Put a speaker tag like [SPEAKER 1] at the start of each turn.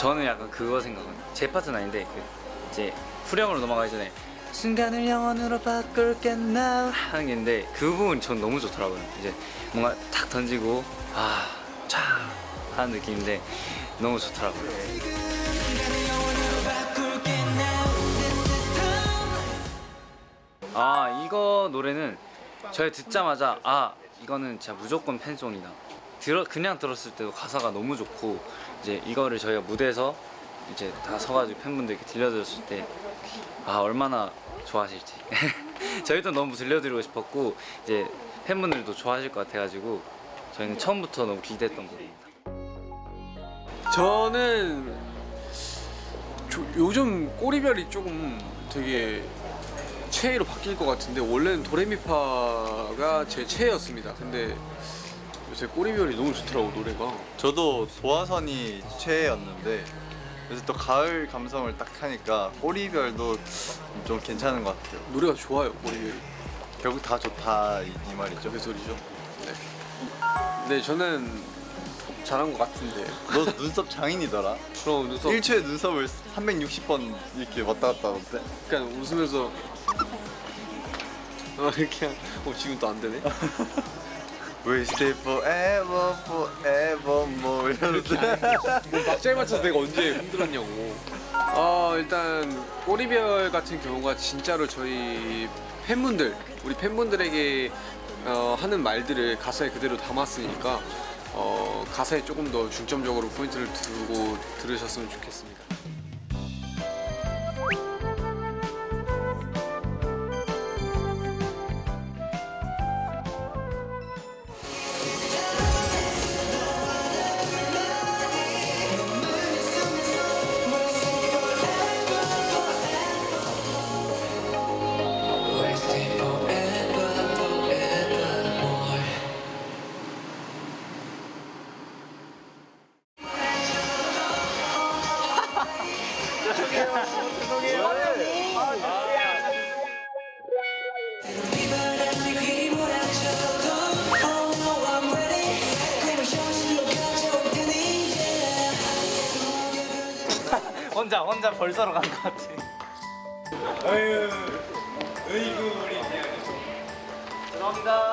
[SPEAKER 1] 저는 약간 그거 생각은 제 파트는 아닌데 그 이제 후렴으로 넘어가기 전에 순간을 영원으로 바꿀게 now 하는 게 있는데 그 부분 전 너무 좋더라고요. 이제 뭔가 탁 던지고 아차 하는 느낌인데 너무 좋더라고요. 아 이거 노래는 저희 듣자마자 아 이거는 진짜 무조건 팬송이다. 들어 그냥 들었을 때도 가사가 너무 좋고 이제 이거를 저희가 무대에서 이제 다 서가지고 팬분들께 들려드렸을 때 아 얼마나 좋아하실지 저희도 너무 들려드리고 싶었고 이제 팬분들도 좋아하실 것 같아가지고 저희는 처음부터 너무 기대했던 곡입니다.
[SPEAKER 2] 저는 조- 요즘 꼬리별이 조금 되게 최애로 바뀔 것 같은데 원래는 도레미파가 제 최애였습니다. 근데 요새 꼬리별이 너무 좋더라고 노래가.
[SPEAKER 3] 저도 도화선이 최애였는데 그래서 또 가을 감성을 딱 하니까 꼬리별도 좀 괜찮은 것 같아요.
[SPEAKER 2] 노래가 좋아요 꼬리별이.
[SPEAKER 3] 결국 다 좋다 이, 이 말이죠.
[SPEAKER 2] 그 소리죠. 네. 네 저는 잘한 것 같은데.
[SPEAKER 3] 너 눈썹 장인이더라.
[SPEAKER 2] 그럼 눈썹
[SPEAKER 3] 1초에 눈썹을 360번 이렇게 왔다 갔다 하던데.
[SPEAKER 2] 약간 웃으면서 아 이렇게 한- 어 지금 또 안 되네.
[SPEAKER 3] We stay forever, forevermore 이러는데.
[SPEAKER 2] 박자에 맞춰서 내가 언제 흔들었냐고. 아 일단 꼬리별 같은 경우가 진짜로 저희 팬분들 우리 팬분들에게 어, 하는 말들을 가사에 그대로 담았으니까 어, 가사에 조금 더 중점적으로 포인트를 두고 들으셨으면 좋겠습니다.
[SPEAKER 1] 혼자 혼자 벌써로 간것 같아. 아유, 으이구 우리 죄송합니다.